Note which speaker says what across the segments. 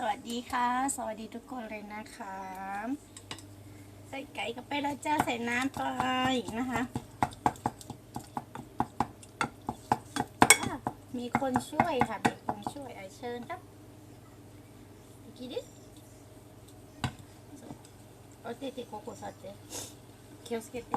Speaker 1: สวัสดีค่ะ สวัสดีทุกคนเลยนะคะ ใส่ไก่กับไปแล้วจ้าใส่น้ำไปนะคะมีคนช่วยค่ะ มีคนช่วยไอเชิญครับอีกินดิโอเตติโกโกซาเต
Speaker 2: เคียวสเกเต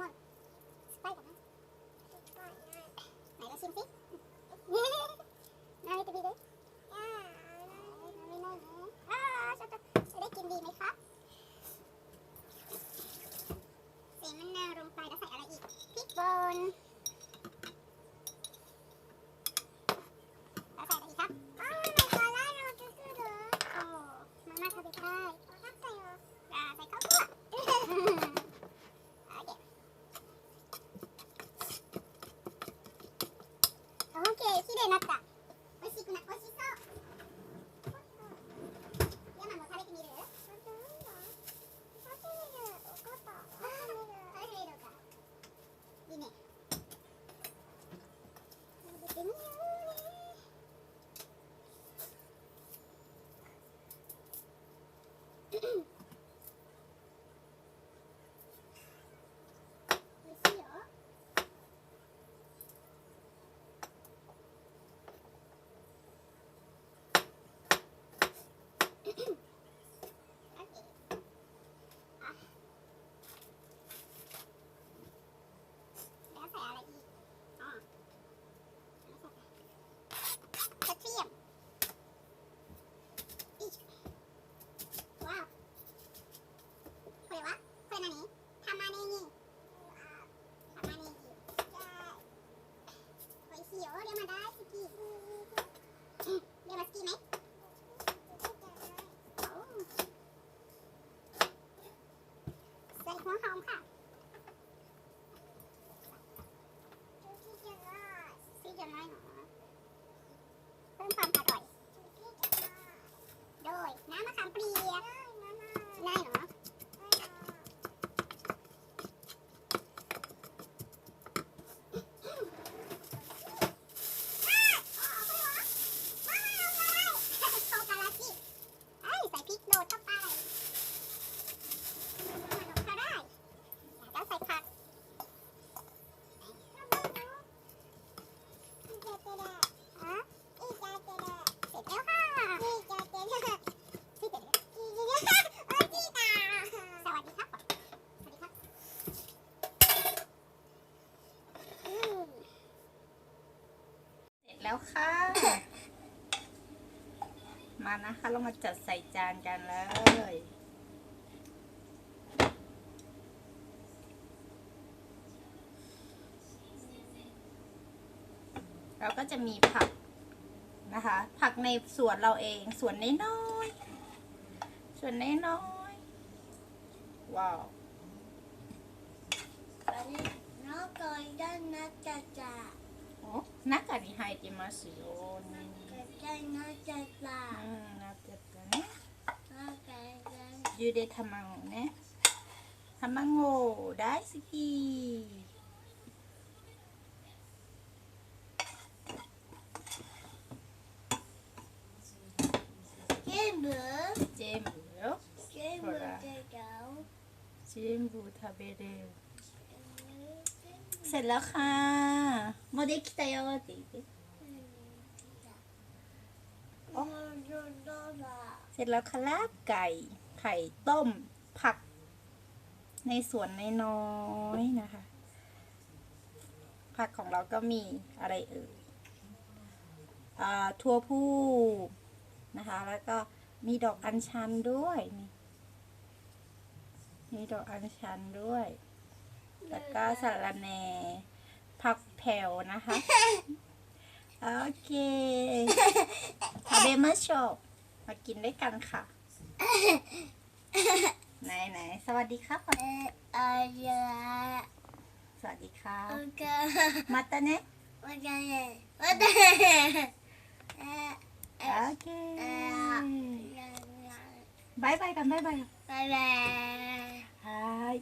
Speaker 2: มะน 綺麗になった。 แล้วค่ะ มานะคะ
Speaker 1: เรามาจัดใส่จานกันเลยเราก็จะมีผักนะคะ ผักในสวนเราเองสวนน้อยๆสวนน้อยๆว้าว
Speaker 2: น้องกอยด้าน
Speaker 1: นักจ่า 中に入ってますよ、
Speaker 2: ん、なっちゃった
Speaker 1: うんなっちゃったね。ゆで卵ね。卵大好き。
Speaker 3: 全部？全部よ。
Speaker 1: 全部食べれる。 เสร็จแล้วค่ะโมเดคิตาย
Speaker 3: อติ
Speaker 1: เสร็จแล้วค่ะลาบไก่ ไข่ต้ม ผัก ในสวนนน้อยนะคะ ผักของเราก็มีอะไรเอ่ยทั่วผู้นะคะ แล้วก็มีดอกอัญชันด้วย มีดอกอัญชันด้วย แล้วก็สาระแหน่ผักแผ่วนะคะ โอเคทาเบเมอร์ชอบมากินด้วยกันค่ะ ไหนไหนสวัสดีครับก่อ
Speaker 3: ยอะ
Speaker 1: สวัสดีครั
Speaker 3: บโอเค
Speaker 1: มาตาเนะ
Speaker 3: โอมาตาเนะ
Speaker 1: โอเคบายบายกันบายบาย
Speaker 3: บายบา
Speaker 1: ย。